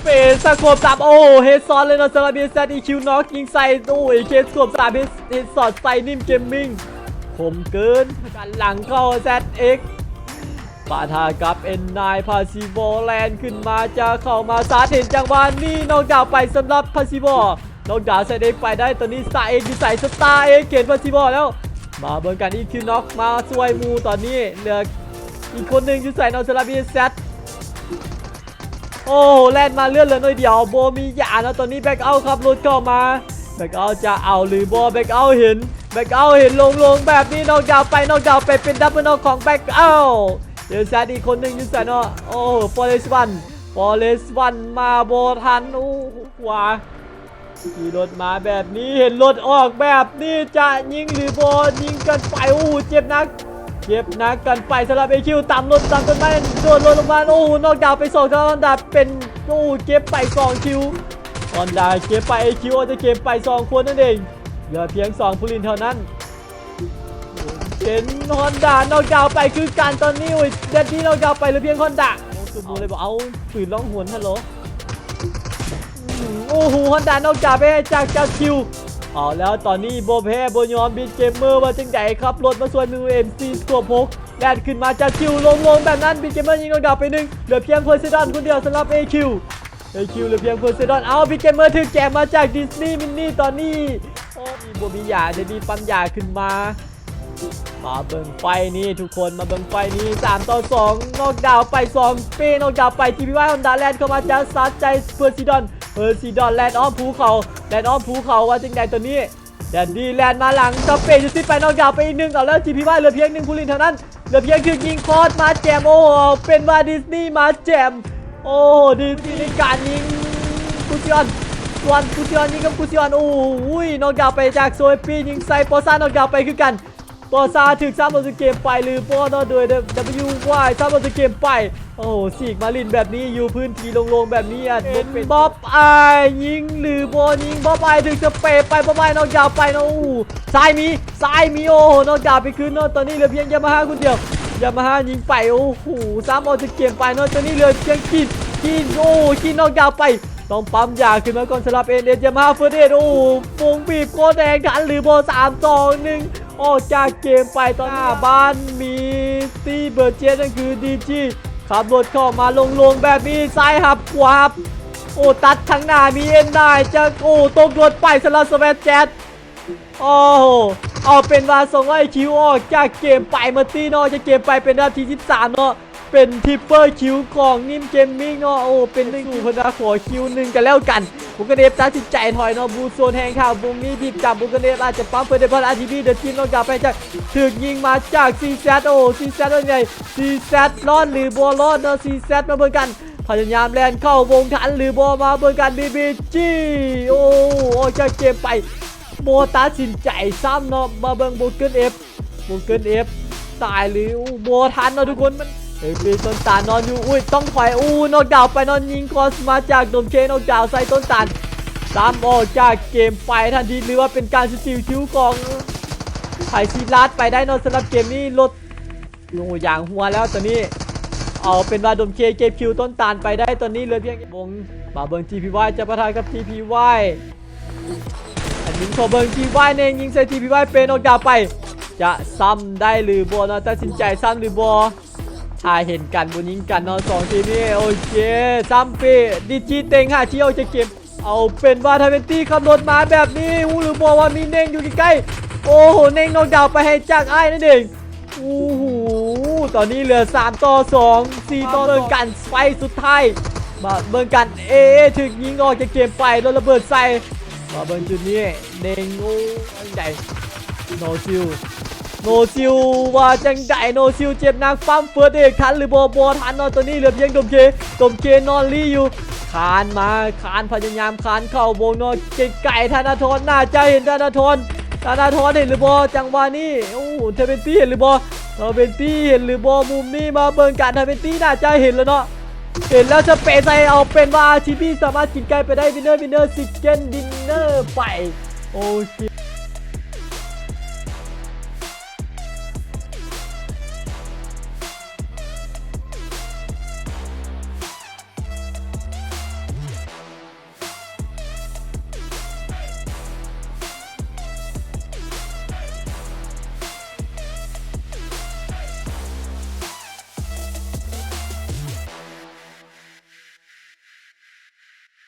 เฟสสโคบสามโอ้เฮดซอนเลยนะสำหรับเบสอีคิวน็อกยิงใส่โอ้ยเคสโคบสามเฮดเฮดซอนใส่นิ่มเกมมิ่งคมเกินกันหลังเข้า ZX ปาทากับ N9 พาซิโบแลนขึ้นมาจะเข้ามาสาเห็นจังหวะนี้นอกดาวไปสำหรับพาซิโบนอกดาวใส่เด็กไปได้ตอนนี้สายเอกใส่สตาร์เอกเกตพาซิโบแล้ว มาเบิ่งกันอีคิวน็อกมาช่วยมูตอนนี้เหลืออีกคนหนึ่งอยู่ใส่นอสลาบีเซต โอ้แล่นมาเลื่อนเลือหน่อยเดียวโบมีหยานะตอนนี้แบ็กเอาครับรถเข้ามาแบ็กเอาจะเอาหรือโบแบ็กเอาเห็นแบ็กเอาเห็นลงลงแบบนี้นอกดาวไปนอกดาวไปเป็นดับเบิลนอกของแบ็กเอาเดี๋ยวแซดอีกคนหนึ่งอยู่ใส่เนาะโอ้ฟอเรสวันฟอเรสวันมาโบทันโอ้ขวาขี่รถมาแบบนี้เห็นรถออกแบบนี้จะยิงหรือโบยิงกันไปโอ้เจ็บนัก เจ็บนักกันไปสำหรับเอคิวต่ำลงต่ำต้นไม้โดนลงลงมาโอ้นอกดาวไปสองเท่านั้นดาเป็นโอ้เก็บไปสองคิวฮอนดาเก็บไปเอคิวจะเก็บไปสองคนนั่นเองเหลือเพียงสองผู้ลินเท่านั้นเห็นฮอนดานอกดาวไปคือการตอนนี้โอ้ยเด็ดที่นอกดาวไปหลือเพียงฮอนดาโอ้สุดมูเลยบอกเอาฝืนล่องหวนฮัลโหลโอ้โหฮอนดานอกดาวไปจากจากคิว เอาแล้วตอนนี้โบแพ้โบยอมบินเกมเมอร์มาจังใหญ่ครับรถมาส่วนมือเอ็มซีตัวพกแลนขึ้นมาจากคิวลงลงแบบนั้นบินเกมเมอร์ยิงลงดาวไปหนึ่งเหลือเพียงเพอร์เซดอนคนเดียวสำหรับ AQ AQ เหลือเพียงเพอร์เซดอนเอาบินเกมเมอร์ถือแจกมาจากดิสนีย์มินนี่ตอนนี้โอ้มีโบมียาเดยวมีปั๊มยาขึ้นมามาเบิ่งไฟนี่ทุกคนมาเบิ่งไฟนี่3ต่อ2นอกดาวไป2เป้นอกดาวไปทีพีว่าฮอนดาแลนด์เข้ามาจะซัดใจเพอร์ซิดอน เพอซิดอนแลนด์อ้อมภูเขาแลนด์อ้อมภูเขาว่าจังใดตัวนี้แดนดีแลนด์มาหลังสเปนจะซิดไปนอกดาวไปอีกหนึ่งเอาแล้วทีพีว่าเหลือเพียงหนึ่งผู้ลินเท่านั้นเหลือเพียงคือยิงคอร์สมาแจมโอ้โหเป็นว่าดิสนีย์มาแจมโอ้โหดิสนีย์ในการยิงกุซิออนสวนกุซิออนยิงกับกุซิออนโอ้โหนอกดาวไปจากโซเอปียิงใส่โปซ่านอกดาวไปคือกัน ปอซาถึกซ้ำบอลสเกมไปหรือปอนอโดย WY ซ้ำบอลสเกมไป โอ้โหสีกมาลินแบบนี้อยู่พื้นที่โลงๆแบบนี้อะเป็นบ๊อบไอยิงหรือบอลยิงบ๊อบไอถึงจะเปไปบ๊อบไอนอกยาวไปนะโอ้ซ้ายมีซ้ายมีโอ้นอกยาวไปคืนนอตอนนี้เหลือเพียงยามาฮ่าคนเดียวยามาฮ่ายิงไปโอ้โหซ้ำบอลสเกมไปนอตอนนี้เหลือเพียงกินกินโอ้กินนอกยาวไป ต้องปั๊มยาขึ้นมาก่อนสำหรับเอ็นเอสยามาเฟอร์เดนโอ้โหวงบีบโคแดงทันหรือโบสามสองหนึ่งออกจากเกมไปตอนหน้าบ้านมีตีเบอร์เจสนั่นคือดีจีขับรถเข้ามาลงลงๆแบบนี้ซ้ายหับขวาหับโอ้ตัดทางหน้ามีเอ็นได้จะโอ้ตกรถไปสำหรับสแวตแจทโอ้เอาเป็นว่าส่งไอคิวออกจากเกมไปเมื่อตีนอะจากเกมไปเป็นนาที 13 เนาะ เป็นทิปเปอร์คิวของนิ่มเกมมิ่งเนาะโอ้เป็นหนึ่งสู่พนาขอคิวหนึ่งกันแล้วกันบุกเดฟตัดสินใจถอยเนาะบูโซนแหงข่าวบุงนี้ทีมจับบุกเดฟอาจจะปั๊มเพื่อเดพันอาร์ทีบีเดอะทีมนอกจากไปจากถึกยิงมาจากซีแซโอ้ซีแซว่าไงซีแซรอดหรือบอลรอดเนาะซีแซมาเบิ่งกันพยายามแลนเข้าวงทันหรือบอลมาเบิ่งกันบีบีจีโอ้ออกจากเกมไปโบตัดสินใจซ้ำเนาะมาเบิ่งบุกเกิลเอฟบุกเกิลเอฟตายหรือโบทันเนาะทุกคนมัน เฮ้ยปีต้นตาลนอนอยู่อุ้ยต้องถอยอู้นอกดาวไปนอนยิงคอสมาจากโดมเคนอกดาวใส่ต้นตาลตามออกจากเกมไปทันทีหรือว่าเป็นการสติลคิวของไผ่ซีลัดไปได้นอนสำหรับเกมนี้ลดโอ้อย่างหัวแล้วตอนนี้ เอาเป็นว่าโดมเคเก็บคิวต้นตาลไปได้ตอนนี้เหลือเพียงวงมาเบิง TPY จะประทานกับ TPY อันนี้ขอเบิง TPY เองยิงใส่ TPY เป็นออกดาวไป จะซ้ำได้หรือบอนะตัดสินใจซ้ำหรือบอ ถ้าเห็นกันบนยิงกันนอนสองทีนี่โอเคซัมป้ดิจิเต็งหาที่เอาจะเก็บเอาเป็นว่าทาเวนตี้ขับรถมาแบบนี้อูหรือบอกว่ามีเน่งอยู่ใกล้ๆโอ้โหเน่งนอกดาวไปให้จากไอ้นั่นเองโอ้โหตอนนี้เหลือ 3 ต่อ 2 4 ต่อเบิ่งกันไฟสุดท้ายมาเบิ่งกันเอเอถึงยิงออกจากเกมไปโดนระเบิดใส่มาเบิ่งจุดนี้เน่งโอ้ยใหญ่โนซิล โนซิลว่าจังไดโนซิลเจ็บหนักปั๊มเฟิร์สเอกทันหรือบอบอทันนอนตัวนี้เหลือเพียงดมเคดมเคนอนลี่อยู่คานมาคานพยายามคานเข้าวงนอนเก่ไก่ธนาธรน่าจะเห็นธนาธรธนาธรเห็นหรือบอจังหวะนี้โอ้เทเวนตี้เห็นหรือบอเทเวนตี้เห็นหรือบอมุมนี้มาเบิ่งกันเทเวนตี้น่าจะเห็นแล้วเนาะเห็นแล้วจะเปะใจเอาเป็นว่าทีพีสามารถกินไก่ไปได้วินเนอร์วินเนอร์ซิกเกนดินเนอร์ไปโอเค